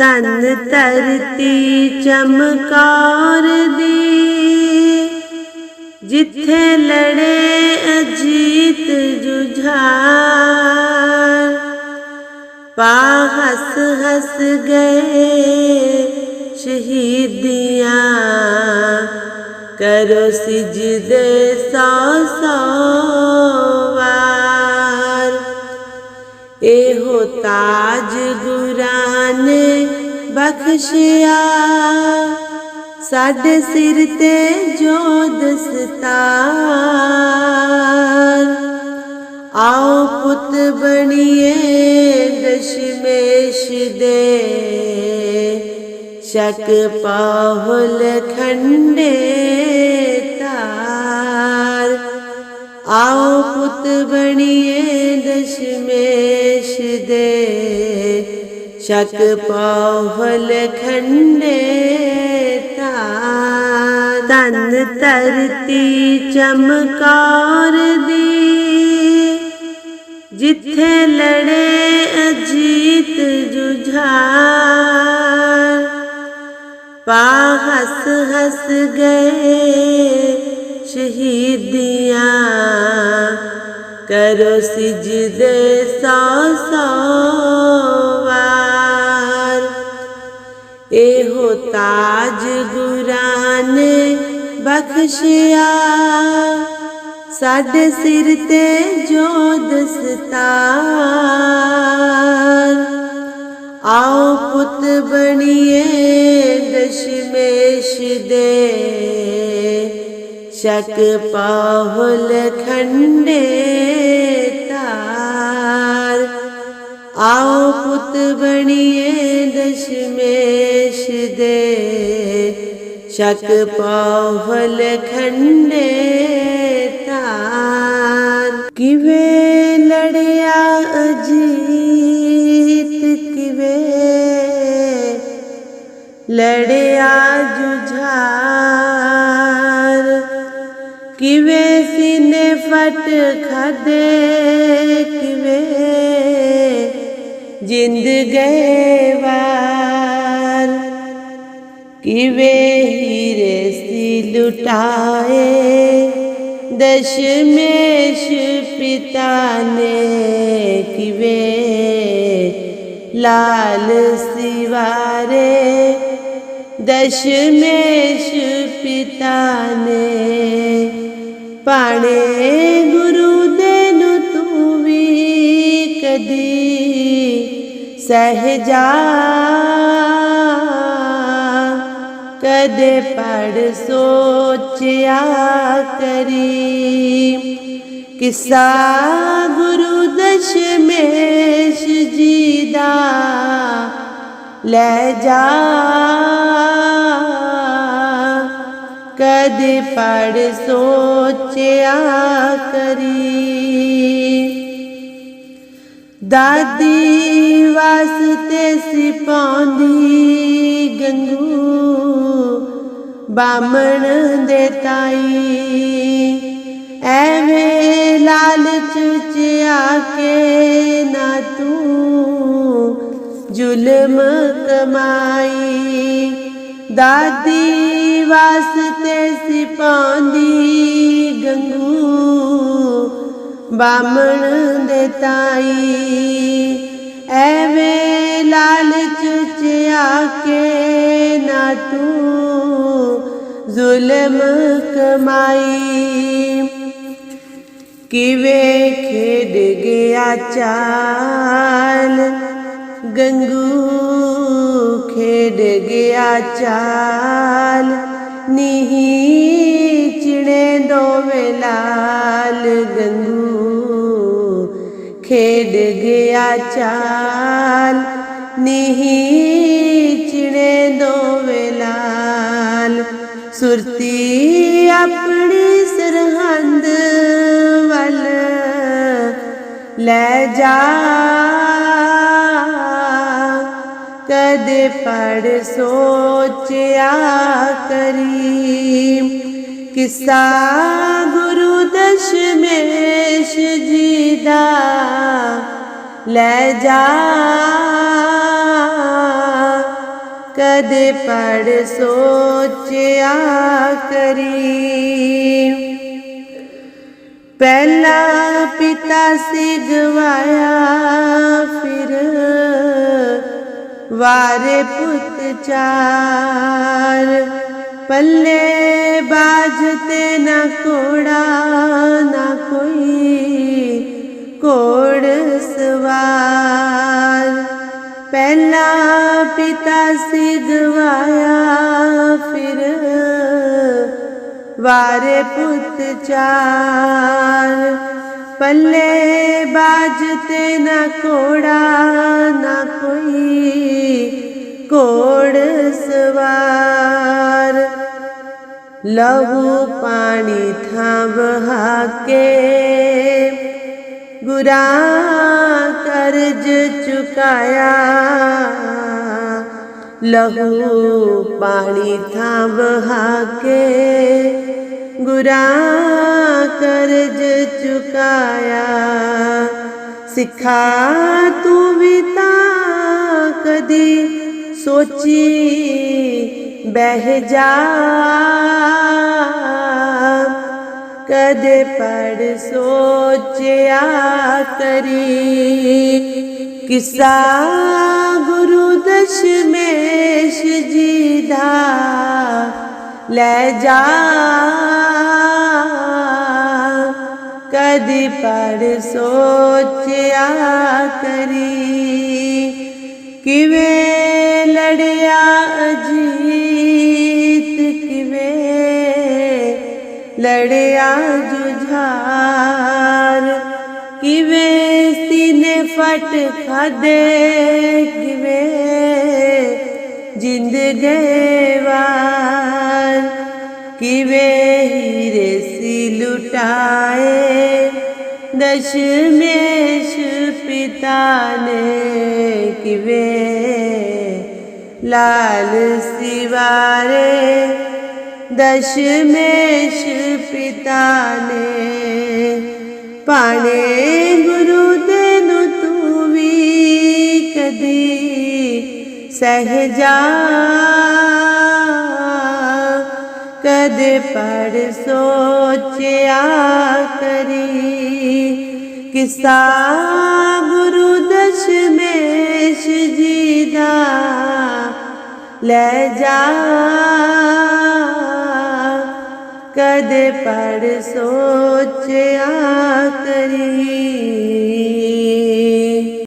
ਤਨ ਧਰਤੀ ਚਮਕਾਰ ਦੀ। ਜਿੱਥੇ ਲੜੇ ਅਜੀਤ ਜੁਝਾਰ, ਪਾ ਹੱਸ ਹੱਸ ਗਏ ਸ਼ਹੀਦੀਆਂ। ਕਰੋ ਸਿਜਦੇ ਸੌ ਸੌ ਵਾਰ। ਇਹੋ ਤਾਜ ਗੁਰਾਂ ਬਖਸ਼ਿਆ ਸਾਡੇ ਸਿਰ ਤੇ ਜੋ ਦਸਤਾਰ। ਆਓ ਪੁੱਤ ਬਣੀਏ ਦਸ਼ਮੇਸ਼ ਦੇ। ਸ਼ਕ ਪਾਹੁਲ ਖੰਡੇ ਤਾਰ। ਆਓ ਪੁੱਤ ਬਣੀਏ ਸ਼ਕ ਪਾਹੁਲ ਖੰਡੇ ਤਾ ਤਨ ਧਰਤੀ ਚਮਕਾਰ ਦੀ। ਜਿੱਥੇ ਲੜੇ ਅਜੀਤ ਜੁਝਾਰ। ਪਾ ਹੱਸ ਹੱਸ ਗਏ ਸ਼ਹੀਦੀਆਂ। ਕਰੋ ਸਿਜਦੇ ਸੌ ਸੌ। ਤਾਜ ਗੁਰਾਂ ਨੇ ਬਖਸ਼ਿਆ। ਸਾਡੇ ਸਿਰ ਤੇ ਜੋ ਦਸਤਾਰ। ਆਓ ਪੁੱਤ ਬਣੀਏ ਦਸ਼ਮੇਸ਼ ਦੇ। ਸ਼ਕ ਪਾਹੁਲ ਖੰਡੇ ਤਾਰ। ਆਓ ਪੁੱਤ ਬਣੀਏ ਦਸਮੇ ਸ਼ਕ ਪਾਹੁਲ ਖੰਡੇ ਤਾਰ ਕਿਵੇਂ ਲੜਿਆ ਅਜੀਤ, ਕਿਵੇਂ ਲੜਿਆ ਜੁਝਾਰ। ਕਿਵੇਂ ਸੀਨੇ ਫਟ ਖਦੇ, ਕਿਵੇਂ ਜਿੰਦ ਗਏ ਵਾਰ। इवे हि रे लुटा दशमेश पिता ने किवे। लाल सिवारे। दशमेश पिता ने पाणे गुरु देनु गुरुदनु कदी सहजा ਕਦੀ ਸਹਜਾ ਕਦੇ ਪੜ ਸੋਚਿਆ ਕਰੀ। ਕਿਸਾ ਗੁਰੂ ਦਸ਼ਮੇਸ਼ ਜੀ ਦਾ ਲੈ ਜਾ। ਕਦੇ ਪੜ ਸੋਚਿਆ ਕਰੀ। ਦਾਦੀ ਵਾਸਤੇ ਸੀ ਪਾਉਂਦੀ ਗੰਗੂ ਬਾਮਣ ਦੇ ਤਾਈ। ਐਵੇਂ ਲਾਲਚ ਚ ਆ ਕੇ ਨਾ ਤੂੰ ਜ਼ੁਲਮ ਕਮਾਈ। ਦਾਦੀ ਵਾਸਤੇ ਸੀ ਪਾਉਂਦੀ ਗੰਗੂ ਬਾਮਣ ਦੇ ਤਾਈ। ਐਵੇਂ ਲਾਲਚ ਚ ਆ ਕੇ ਨਾ ਤੂੰ ਜ਼ੁਲਮ ਕਮਾਈ। ਕਿਵੇਂ ਖੇਡ ਗਿਆ ਚਾਲ? ਗੰਗੂ ਖੇਡ ਗਿਆ ਚਾਲ। ਨੀਹੀ ਚਿੜੇ ਦੋਵੇਂ ਲਾਲ। ਗੰਗੂ ਖੇਡ ਗਿਆ ਚਾਲ। ਨੀਹੀ ਸੁਰਤੀ ਆਪਣੀ ਸਰਹੰਦ ਵੱਲ ਲੈ ਜਾ। ਕਦੇ ਪੜ ਸੋਚਿਆ ਕਰੀ ਕਿਸਾ ਗੁਰੂ ਦਸ਼ਮੇਸ਼ ਜੀ ਦਾ ਲੈ ਜਾ। ਕਦੇ ਪੜ ਸੋਚਿਆ ਕਰੀ। ਪਹਿਲਾ ਪਿਤਾ ਸੀ ਗਵਾਇਆ, ਫਿਰ ਵਾਰੇ ਪੁੱਤ ਚਾਰ। ਪੱਲੇ ਬਾਜ ਤੇ ਨਾ ਕੋੜਾ ਨਾ ਕੋਈ ਕੋੜ ਸਵਾਰ। ਪਹਿਲਾ ਪਿਤਾ ਸੀ ਗਵਾਇਆ ਫਿਰ ਵਾਰੇ ਪੁੱਤ ਚਾਰ ਪੱਲੇ ਬਾਜ ਤੇ ਨਾ ਕੋੜਾ ਨਾ ਕੋਈ ਕੋੜ ਸਵਾਰ। ਲਹੂ ਪਾਣੀ ਥਾਂ ਬਹਾ ਕੇ ਗੁਰਾ ਕਰਜ ਚੁਕਾਇਆ ਲਹੂ ਪਾਣੀ ਥਾਂ ਬਹਾ ਕੇ ਗੁਰਾ ਕਰਜ ਚੁਕਾਇਆ ਸਿੱਖਾ ਤੂੰ ਵੀ ਤਾਂ ਕਦੀ ਸੋਚੀ ਬਹਿ ਜਾ ਕਦੇ ਪੜ ਸੋਚਿਆ ਕਰੀ ਕਿਸਾ ਗੁਰੂ ਦਸ਼ਮੇਸ਼ ਜੀ ਦਾ ਲੈ ਜਾ ਕਦੀ ਪੜ ਸੋਚਿਆ ਕਰੀ ਕਿਵੇਂ ਲੜਿਆ ਅਜੀਤ ਕਿਵੇਂ ਲੜਿਆ ਜੁਝਾਰ ਜਿੰਦ ਗਏ ਕਿਵੇਂ ਹੀਰੇ ਸੀ ਲੁਟਾਏ? ਦਸ਼ਮੇਸ਼ ਪਿਤਾ ਨੇ ਕਿਵੇਂ ਲਾਲ ਸਿਵਾਰੇ? ਦਸ਼ਮੇਸ਼ ਪਿਤਾ ਨੇ ਪਾਣੇ ਗੁਰੂ ਸਹਜਾ ਕਦ ਪੜ ਸੋਚਿਆ ਕਰੀ। ਕਿਸਾ ਗੁਰੂ ਦਸ਼ਮੇਸ਼ ਜੀ ਦਾ ਲੈ ਜਾ। ਕਦ ਪੜ ਸੋਚਿਆ ਕਰੀ।